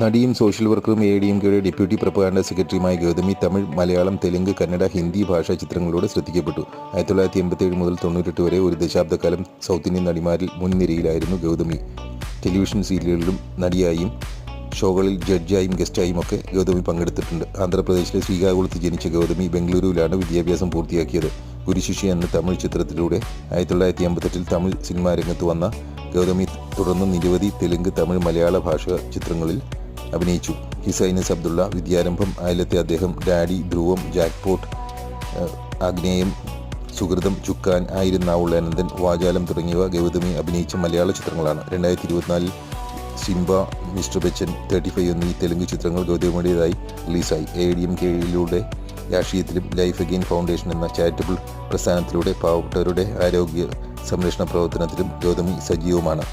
നടിയും സോഷ്യൽ വർക്കറും A D M കെയുടെ ഡെപ്യൂട്ടി പ്രപ്പാണ്ട സെക്രട്ടറിയുമായ ഗൗതമി തമിഴ് മലയാളം തെലുങ്ക് കന്നഡ ഹിന്ദി ഭാഷാ ചിത്രങ്ങളിലൂടെ ശ്രദ്ധിക്കപ്പെട്ടു. ആയിരത്തി തൊള്ളായിരത്തി എൺപത്തേഴ് മുതൽ തൊണ്ണൂറ്റെട്ട് വരെ ഒരു ദശാബ്ദക്കാലം സൗത്ത് ഇന്ത്യൻ നടിമാരിൽ മുൻനിരയിലായിരുന്നു ഗൗതമി. ടെലിവിഷൻ സീരിയലുകളിലും നടിയായും ഷോകളിൽ ജഡ്ജായും ഗസ്റ്റായും ഒക്കെ ഗൗതമി പങ്കെടുത്തിട്ടുണ്ട്. ആന്ധ്രാപ്രദേശിലെ ശ്രീകാകുളത്ത് ജനിച്ച ഗൗതമി ബംഗളൂരുവിലാണ് വിദ്യാഭ്യാസം പൂർത്തിയാക്കിയത്. ഗുരുശിഷ്യ എന്ന തമിഴ് ചിത്രത്തിലൂടെ ആയിരത്തി തൊള്ളായിരത്തി എൺപത്തെട്ടിൽ തമിഴ് സിനിമാ രംഗത്ത് വന്ന ഗൗതമി തുടർന്ന് നിരവധി തെലുങ്ക് തമിഴ് മലയാള ഭാഷ ചിത്രങ്ങളിൽ അഭിനയിച്ചു. ഹിസൈനസ് അബ്ദുള്ള വിദ്യാരംഭം അയലത്തെ അദ്ദേഹം ഡാഡി ധ്രുവം ജാക്ക്പോട്ട് ആഗ്നേയം സുഹൃതം ചുക്കാൻ ആയിരുന്നാവുള്ള അനന്തൻ വാചാലം തുടങ്ങിയവ ഗൗതമി അഭിനയിച്ച മലയാള ചിത്രങ്ങളാണ്. രണ്ടായിരത്തി ഇരുപത്തിനാലിൽ Simbaa Mister Bachchan thirty five എന്നീ തെലുങ്ക് ചിത്രങ്ങൾ ഗൗതമിയുടേതായി റിലീസായി. എ ഡി എം കെയിലൂടെ രാഷ്ട്രീയത്തിലും ലൈഫ് അഗെയിൻ ഫൗണ്ടേഷൻ എന്ന ചാരിറ്റബിൾ പ്രസ്ഥാനത്തിലൂടെ പാവപ്പെട്ടവരുടെ ആരോഗ്യ സംരക്ഷണ പ്രവർത്തനത്തിലും ഗൗതമി സജീവമാണ്.